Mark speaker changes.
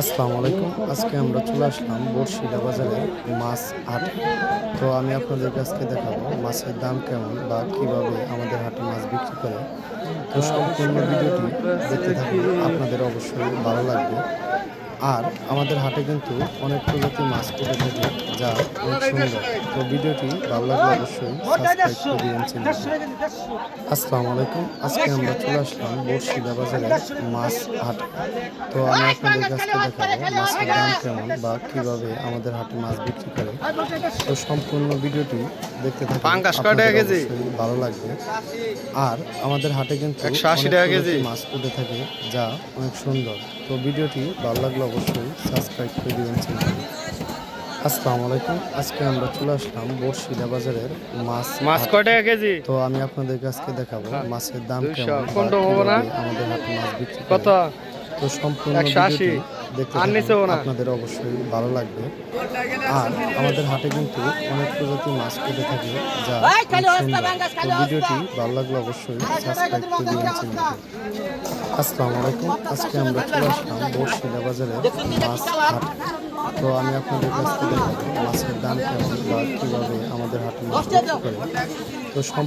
Speaker 1: আসসালামু আলাইকুম। আজকে আমরা চলে আসলাম বর্ষিলা বাজারে মাছ হাটে। তো আমি আপনাদের কাছকে দেখাবো মাছের দাম কেমন বা কীভাবে আমাদের হাটে মাছ বিক্রি করে। তো সম্পূর্ণ ভিডিওটি দেখতে থাকুন। আপনাদের অবশ্যই ভালো লাগবে। আর আমাদের হাটে কিন্তু অনেক প্রজাতির মাছ উঠে থাকে যা অনেক সুন্দর। তো ভিডিওটি ভালো লাগলে অবশ্যই। আসসালামু আলাইকুম। আজকে আমরা চলে আসলাম বর্ষিলা বাজারে মাছ হাট। তো আমি আপনাদের কাছে দেখাবো মাছের দাম কেমন বা কীভাবে আমাদের হাটে মাছ বিক্রি করে। তো সম্পূর্ণ ভিডিওটি দেখতে? অবশ্যই ভালো লাগবে। আর আমাদের হাটে কিন্তু
Speaker 2: 180
Speaker 1: অনেক
Speaker 2: টাকা
Speaker 1: প্রজাতির
Speaker 2: কেজি?
Speaker 1: মাছ উঠে থাকে যা অনেক সুন্দর। তো ভিডিওটি ভালো লাগলে অবশ্যই সাবস্ক্রাইব করে দেবেন চ্যানেলটি। আসসালামু আলাইকুম। আজকে আমরা চলে আসলাম বর্ষিলা বাজারের মাছ
Speaker 2: মাছ। কয় টাকা কেজি?
Speaker 1: তো আমি আপনাদের কাছকে দেখাবো মাছের দাম কেমন আমাদের হাতে মাছ বিক্রি করে।
Speaker 2: কত?
Speaker 1: তো সম্পূর্ণ দেখতে? আপনাদের অবশ্যই ভালো লাগবে। আর আমাদের হাটে কিন্তু অনেক প্রজাতির মাছ কেটে থাকে যা ভিডিওটি ভালো লাগলে অবশ্যই সাবস্ক্রাইব করে আসসালামু আলাইকুম। আজকে আমরা চলে আসলাম বর্ষিলা বাজারে মাছ হাট। তো আমি আপনাদের কাছ থেকে মাছের দাম কেমন বা কীভাবে আমাদের হাটে মাছ করে। তো